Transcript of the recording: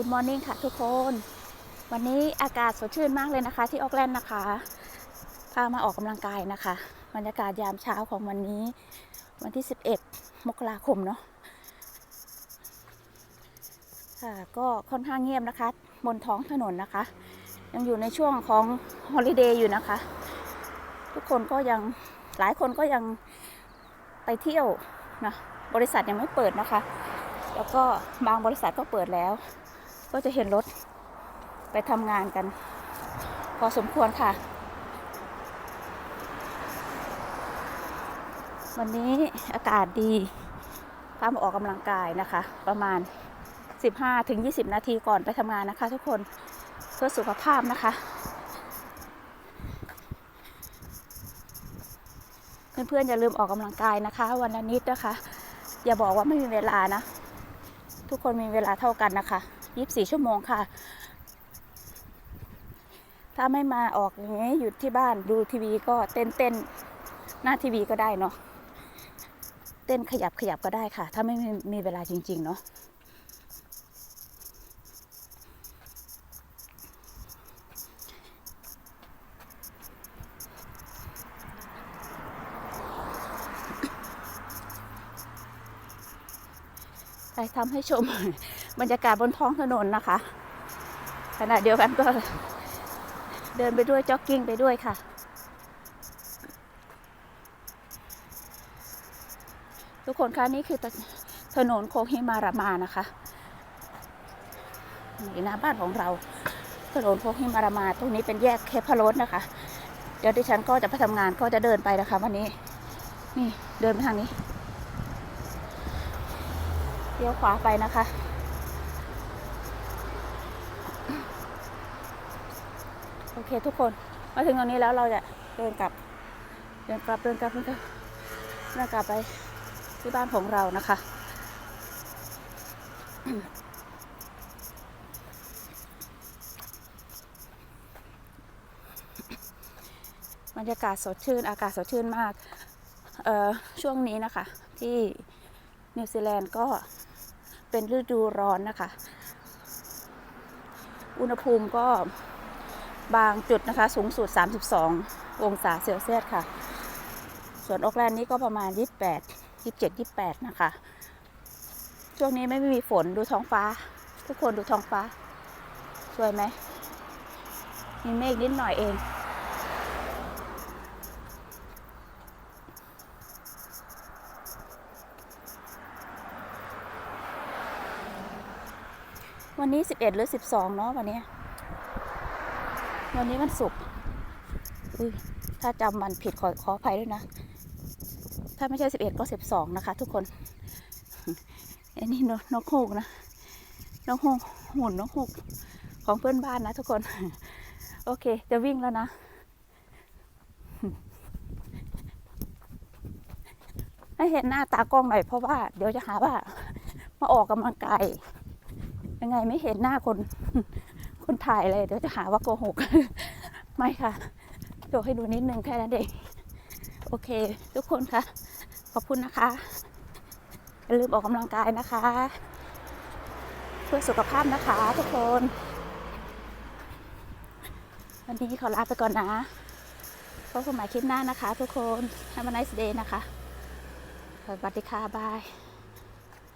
Good Morning ค่ะทุกคน วันนี้อากาศสดชื่นมากเลยนะคะ ที่ออกแลนด์นะคะ พามาออกกำลังกายนะคะ บรรยากาศยามเช้าของวันนี้ วันที่ 11 มกราคมเนาะค่ะก็ค่อนข้างเงียบนะคะ บนท้องถนนนะคะ ยังอยู่ในช่วงของฮอลิเดย์อยู่นะคะ ทุกคนก็ยังหลายคนก็ยังไปเที่ยวนะบริษัทยังไม่เปิดนะคะ แล้วก็บางบริษัทก็เปิดแล้ว ก็จะเห็นรถไปทำงานกัน พอสมควรค่ะ วันนี้อากาศดีพามาออกกำลังกายนะคะ ประมาณ 15-20 นาทีก่อนไปทำงานนะคะ ทุกคนเพื่อสุขภาพนะคะ เพื่อนๆอย่าลืมออกกำลังกายนะคะ วันละนิดนะคะ อย่าบอกว่าไม่มีเวลานะ ทุกคนมีเวลาเท่ากันนะคะ 24 ชั่วโมงค่ะ ถ้าไม่มาออกอย่างนี้อยู่ที่บ้านดูทีวีก็เต้นเต้นหน้าทีวีก็ได้เนาะเต้นขยับขยับก็ได้ค่ะ ถ้าไม่มีมีเวลาจริง ๆ เนาะ ไปทำให้ชม บรรยากาศบนท้องถนนนะคะ ขณะเดียวกันก็ เดินไปด้วยจ็อกกิ้งไปด้วยค่ะ ทุกคนคะนี่คือถนนโคฮิมารามานะคะนี่หน้าบ้านของเราถนนโคฮิมารามา ตรงนี้เป็นแยกเคพารสนะคะ เดี๋ยวดิฉันก็จะไปทำงานก็จะเดินไปนะคะ วันนี้ นี่เดินไปทางนี้ เลี้ยวขวาไปนะคะ โอเคทุกคน มาถึงตรงนี้แล้วเราจะเดินกลับ เดินกลับเดินกลับเดินกลับเดินกลับไปที่บ้านของเรานะคะ บรรยากาศสดชื่น อากาศสดชื่นมาก ช่วงนี้นะคะที่นิวซีแลนด์ก็ เป็นฤดูร้อนนะคะ อุณหภูมิก็บางจุดนะคะ สูงสุด 32 องศาเซลเซียสค่ะ ส่วนออกแลนด์นี่ก็ประมาณ 28 27 28 นะคะ ช่วงนี้ไม่มีฝนดูท้องฟ้า ทุกคนดูท้องฟ้า สวยไหม มีเมฆนิดหน่อยเอง วันนี้11หรือ12เนาะวันนี้วันนี้มันศุกอุ้ยถ้าจำมันผิดขอขออภัยด้วยนะ ถ้าไม่ใช่11ก็12นะคะ ทุกคนอันนี้นกนกฮูกนะนกฮูกหุ่นนกฮูกของเพื่อนบ้านนะทุกคน โอเค จะวิ่งแล้วนะให้เห็นหน้าตากล้องหน่อยเพราะว่า เดี๋ยวจะหาว่า มาออกกำลังกาย ยังไงไม่เห็นหน้าคน คนถ่ายเลยเดี๋ยวจะหาว่าโกหก ไม่ค่ะโชว์ให้ดูนิดนึงแค่นั้นเอง โอเค ทุกคนคะขอบคุณนะคะ อย่าลืมออกกำลังกายนะคะ เพื่อสุขภาพนะคะ ทุกคน วันนี้ขอลาไปก่อนนะพบกันใหม่คลิปหน้านะคะ ทุกคน Have a nice day นะคะสวัสดีค่ะบาย